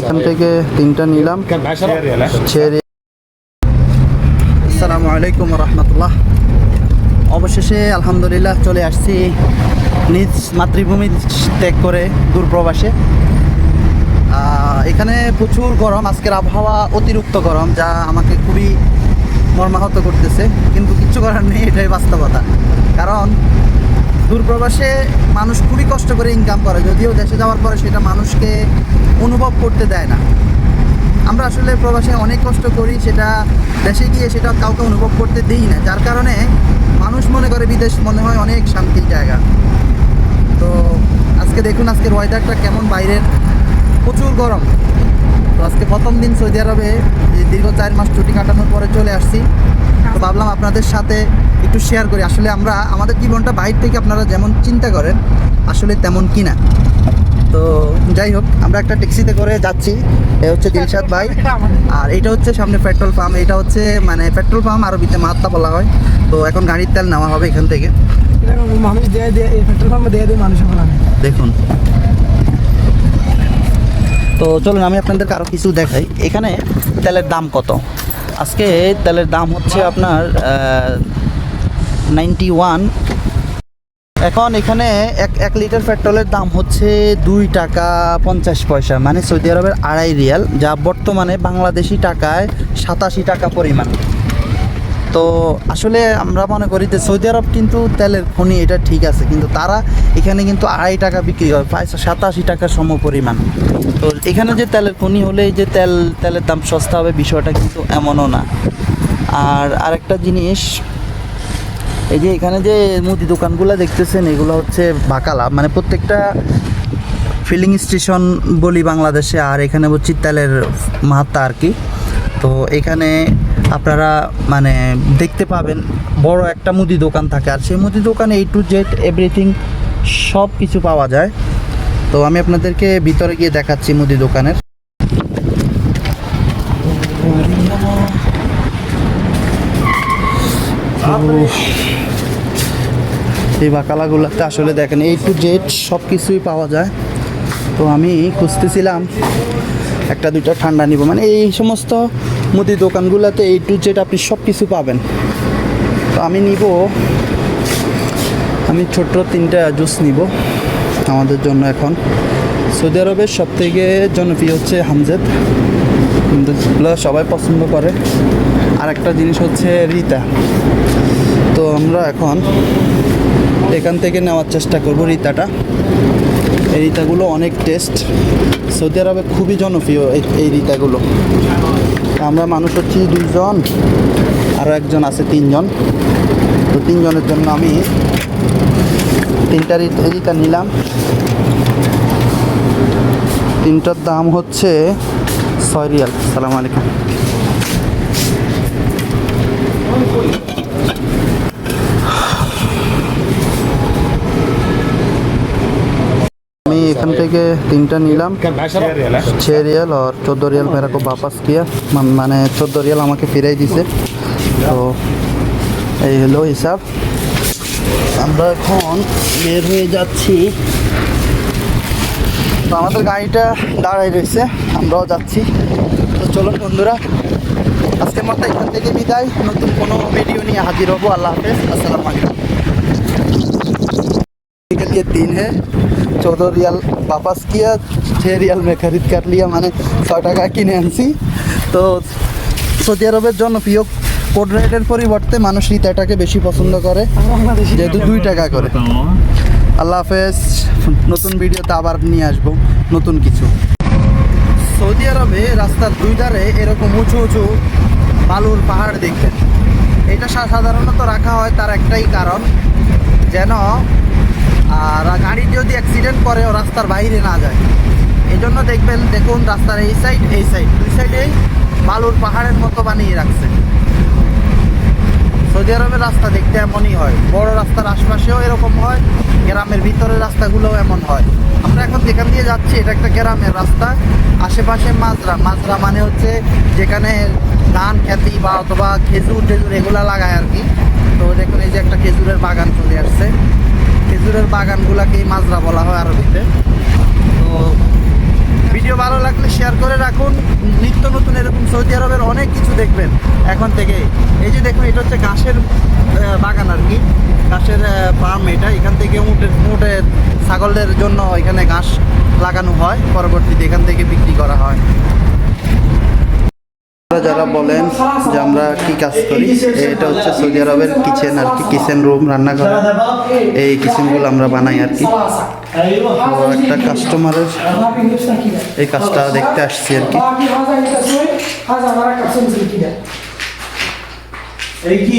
এখান থেকে তিনটা নিলাম। ছেড়ে আসসালামু আলাইকুম রহমতুল্লাহ। অবশেষে আলহামদুলিল্লাহ চলে আসছি নিজ মাতৃভূমি ত্যাগ করে দূরপ্রবাসে। এখানে প্রচুর গরম, আজকের আবহাওয়া অতিরিক্ত গরম, যা আমাকে খুবই মর্মাহত করতেছে। কিন্তু কিচ্ছু করার নেই, এটাই বাস্তবতা। কারণ দূরপ্রবাসে মানুষ খুবই কষ্ট করে ইনকাম করে, যদিও দেশে যাওয়ার পরে সেটা মানুষকে অনুভব করতে দেয় না। আমরা আসলে প্রবাসে অনেক কষ্ট করি, সেটা দেশে গিয়ে সেটা কাউকে অনুভব করতে দিই না, যার কারণে মানুষ মনে করে বিদেশ মনে হয় অনেক শান্তির জায়গা। তো আজকে দেখুন আজকের ওয়েদারটা কেমন, বাইরের প্রচুর গরম। তো আজকে প্রথম দিন সৌদি আরবে দীর্ঘ চার মাস ছুটি কাটানোর পরে চলে আসছি। তো ভাবলাম আপনাদের সাথে একটু শেয়ার করি। আসলে আমরা আমাদের জীবনটা বাইরে থেকে আপনারা যেমন চিন্তা করেন আসলে তেমন কি না তো যাই হোক আমরা একটা ট্যাক্সিতে করে যাচ্ছি। এ হচ্ছে দিলশাদ ভাই। আর এটা হচ্ছে সামনে পেট্রোল পাম্প। এটা হচ্ছে মানে পেট্রোল পাম্প আরবিতে মাত্রা বলা হয়। তো এখন গাড়ির তেল নেওয়া হবে এখান থেকে। মানুষ দিয়ে দিয়ে পেট্রোল পাম্পে দিয়ে দিয়ে মানুষ দেখুন। তো চলুন, আমি আপনাদেরকে আরও কিছু দেখাই। এখানে তেলের দাম কত? আজকে তেলের দাম হচ্ছে আপনার নাইনটি ওয়ান এখন এখানে এক এক লিটার পেট্রোলের দাম হচ্ছে দুই টাকা পঞ্চাশ পয়সা মানে সৌদি আরবের আড়াই রিয়াল, যা বর্তমানে বাংলাদেশি টাকায় সাতাশি টাকা পরিমাণ। তো আসলে আমরা মনে করি যে সৌদি আরব কিন্তু তেলের খনি, এটা ঠিক আছে। কিন্তু তারা এখানে কিন্তু আড়াই টাকা বিক্রি হয়, প্রায় সাতাশি টাকার সম পরিমাণ তো এখানে যে তেলের খনি হলে যে তেল, তেলের দাম সস্তা হবে বিষয়টা কিন্তু এমনও না। আর আরেকটা জিনিস, এই যে এখানে যে মুদি দোকানগুলো দেখতেছেন, এগুলো হচ্ছে বাকালা। মানে প্রত্যেকটা ফিলিং স্টেশন বলি বাংলাদেশে, আর এখানে হচ্ছে তেলের মাত্রা আর কি। তো এখানে আপনারা মানে দেখতে পাবেন বড় একটা মুদি দোকান থাকে। আর সেই মুদি দোকানে এই টু জেড এভরিথিং সব কিছু পাওয়া যায়। তো আমি আপনাদেরকে ভিতরে গিয়ে দেখাচ্ছি মুদি দোকানের। এই বাকালাগুলোতে আসলে দেখেন এই টু জেড সব কিছুই পাওয়া যায়। তো আমি খুঁজতেছিলাম। একটা, দুইটা ঠান্ডা নিব। মানে এই সমস্ত মুদি দোকানগুলোতে এই টু জেড আপনি সব কিছু পাবেন। তো আমি নিব, আমি ছোট্ট তিনটা জুস নিব আমাদের জন্য এখন। সৌদি আরবের সব থেকে জনপ্রিয় হচ্ছে হামজেদ। হামজেদগুলো সবাই পছন্দ করে। আর একটা জিনিস হচ্ছে রিতা। তো আমরা এখন এখান থেকে নেওয়ার চেষ্টা করব রিতাটা। এই রিতাগুলো অনেক টেস্ট সৌদি আরবে খুবই জনপ্রিয় এই- রিতাগুলো। আমরা মানুষ হচ্ছি দুইজন আরও একজন আছে তিনজন। তো তিনজনের জন্য আমি তিনটা রিতা নিলাম। তিনটার দাম হচ্ছে ছয় রিয়াল। সালাম আলাইকুম আমি এখান থেকে তিনটা নিলাম छः रियल और चौदह रियल मेरे को वापस किया मान- মানে চোদ্দো রিয়াল আমাকে ফিরাই দিছে তো এই হলো হিসাব আমরা এখন বের হয়ে যাচ্ছি তো আমাদের গাড়িটা দাঁড়াই রয়েছে আমরাও যাচ্ছি তো চলুন বন্ধুরা আজকের মতো এখান থেকে বিদায় নতুন কোনো ভিডিও নিয়ে হাজির হবো আল্লাহ হাফেজ আসসালামু আলাইকুম के लिए तीन है चौदह रियाल वापस किया छः रियाल में खरीद कर लिया मैंने ছয় টাকা কিনে আনছি তো সৌদি আরবের জনপ্রিয় কোড রেটের পরিবর্তে মানুষ রিতাটাকে বেশি পছন্দ করে বাংলাদেশি যেহেতু দুই টাকা করে আল্লাহ হাফেজ নতুন ভিডিওতে আবার নিয়ে আসবো নতুন কিছু সৌদি আরবে রাস্তার দুই ধারে এরকম উঁচু উঁচু বালুর পাহাড় দেখবেন এটা সা- সাধারণত রাখা হয় তার একটাই কারণ যেন আর গাড়ি যদি অ্যাক্সিডেন্ট করে, ও রাস্তার বাইরে না যায়। এই জন্য দেখবেন, দেখুন রাস্তার এই সাইড এই সাইড দুই সাইডেই বালুর পাহাড়ের মতো বানিয়ে রাখছে। সৌদি আরবের রাস্তা দেখতে এমনই হয়। বড় রাস্তার আশপাশেও এরকম হয়, গ্রামের ভিতরের রাস্তাগুলোও এমন হয়। আমরা এখন যেখান দিয়ে যাচ্ছি, এটা একটা গ্রামের রাস্তা। আশেপাশে মাজরা। মাজরা মানে হচ্ছে যেখানে ধান খ্যাতি বা অথবা খেজুর টেজুর এগুলা লাগায় আর কি। তো দেখুন, এই যে একটা খেজুরের বাগান চলে আসছে। খেজুরের বাগানগুলাকেই মাজরা বলা হয় আরবিতে। তো ভিডিও ভালো লাগলে শেয়ার করে রাখুন। নিত্য নতুন এরকম সৌদি আরবের অনেক কিছু দেখবেন এখন থেকে। এই যে দেখুন, এটা হচ্ছে ঘাসের বাগান আর কি। ঘাসের ফার্ম এটা। এখান থেকে উঠে উটের ছাগলের জন্য এখানে ঘাস লাগানো হয়। পরবর্তীতে এখান থেকে বিক্রি করা হয়। কথা যারা বলেন যে আমরা কি কাজ করি, এটা হচ্ছে সৌদি আরবের কিচেন আর কি, কিচেন রুম, রান্নাঘর। এই কিচেনগুলো আমরা বানাই আর কি। একটা কাস্টমারের এই কাজটা দেখতে আসছি আর কি। এই কি